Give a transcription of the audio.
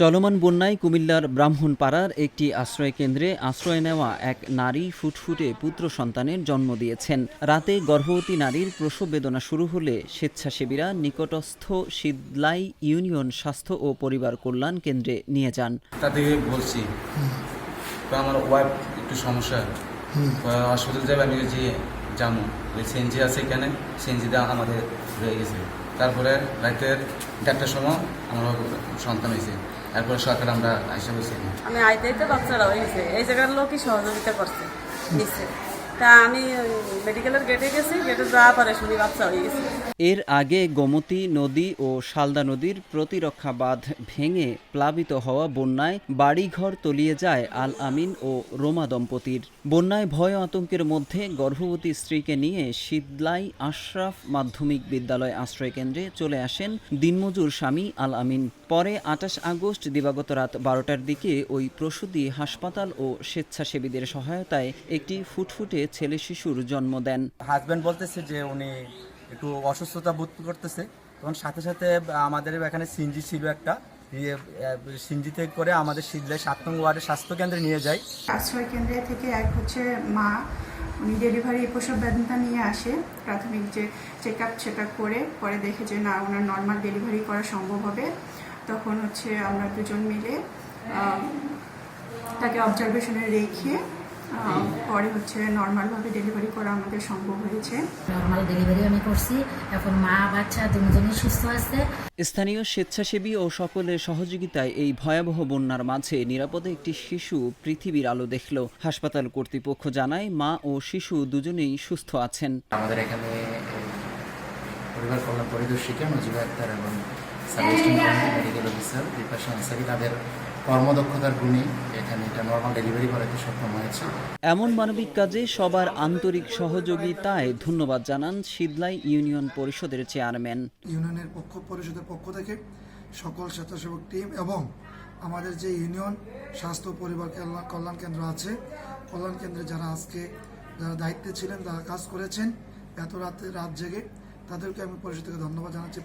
চলমান বন্যায় কুমিল্লার ব্রাহ্মণপাড়ার একটি আশ্রয় কেন্দ্রে আশ্রয় নেওয়া এক নারী ফুটফুটে পুত্র সন্তানের জন্ম দিয়েছেন। রাতে গর্ভবতী নারীর প্রসব বেদনা শুরু হলে স্বেচ্ছাসেবীরা নিকটস্থ শীতলাই ইউনিয়ন স্বাস্থ্য ও পরিবার কল্যাণ কেন্দ্রে নিয়ে যান। তাদেরকে বলছি আমার ওয়াইফ একটু সমস্যা। যাবে আমি যে যাব ওই সিএনজি আছে এখানে আমাদের রয়ে গেছে। তারপরে রাতের দেড়টার সময় আমার সন্তান হয়েছে। তারপরে সরকার আমরা বসে। আমি আইতে আইতে বাচ্চারা হয়েছে এই জায়গার লোকই সহযোগিতা করছে। নিচ্ছে তা আমি মেডিকেলের গেটে গেছি গেটে পরে শুনি বাচ্চা হয়ে গেছে। এর আগে গোমতী নদী ও শালদা নদীর প্রতিরক্ষা বাঁধ ভেঙে প্লাবিত হওয়া বন্যায় বাড়িঘর তলিয়ে যায় আল আমিন ও রোমা দম্পতির। বন্যায় ভয় আতঙ্কের মধ্যে গর্ভবতী স্ত্রীকে নিয়ে শীতলাই আশরাফ মাধ্যমিক বিদ্যালয় আশ্রয় কেন্দ্রে চলে আসেন দিনমজুর স্বামী আল আমিন পরে আটাশ আগস্ট দিবাগত রাত বারোটার দিকে ওই প্রসূতি হাসপাতাল ও স্বেচ্ছাসেবীদের সহায়তায় একটি ফুটফুটে ছেলে শিশুর জন্ম দেন। হাজব্যান্ড বলতেছে যে উনি একটু অসুস্থতা বোধ করতেছে। তখন সাথে সাথে আমাদের এখানে সিনজি ছিল একটা। ইয়ে, সিনজিতে করে আমাদের শীতলে সাত নং ওয়ার্ডের স্বাস্থ্যকেন্দ্রে নিয়ে যাই আশ্রয় কেন্দ্রে থেকে এক হচ্ছে মা। উনি ডেলিভারি প্রসব বেদনা নিয়ে আসে। প্রাথমিক যে চেক আপ চেক আপ করে পরে দেখে যে না ওনার নর্মাল ডেলিভারি করা সম্ভব হবে। তখন হচ্ছে আমরা দুজন মিলে তাকে অবজারভেশনে রেখে পরে হচ্ছে নর্মালভাবে ডেলিভারি করা আমাদের সম্ভব হয়েছে। নর্মাল ডেলিভারি আমি করছি। এখন মা বাচ্চা দুজনই সুস্থ আছে। স্থানীয় স্বেচ্ছাসেবী ও সকলের সহযোগিতায় এই ভয়াবহ বন্যার মাঝে নিরাপদে একটি শিশু পৃথিবীর আলো দেখল। হাসপাতাল কর্তৃপক্ষ জানায় মা ও শিশু দুজনেই সুস্থ আছেন। আমাদের এখানে পরিবার কল্যাণ পরিদর্শিকা নজিবা আক্তার এবং sub medical officer Bipasha Ansari তাদের কর্মদক্ষতার গুণে এখানে এটা নর্মাল ডেলিভারি করাতে সক্ষম হয়েছে এমন মানবিক কাজে সবার আন্তরিক সহযোগিতায় ধন্যবাদ জানান শীতলাই ইউনিয়ন পরিষদের চেয়ারম্যান। ইউনিয়নের পক্ষ পরিষদের পক্ষ থেকে সকল স্বেচ্ছাসেবক টিম এবং আমাদের যে ইউনিয়ন স্বাস্থ্য পরিবার কল্যাণ- কল্যাণ কেন্দ্র আছে কল্যাণ কেন্দ্রে যারা আজকে যারা দায়িত্বে ছিলেন তারা কাজ করেছেন এত রাতে রাত জেগে তাদেরকে আমি পরিষদ থেকে ধন্যবাদ জানাচ্ছি।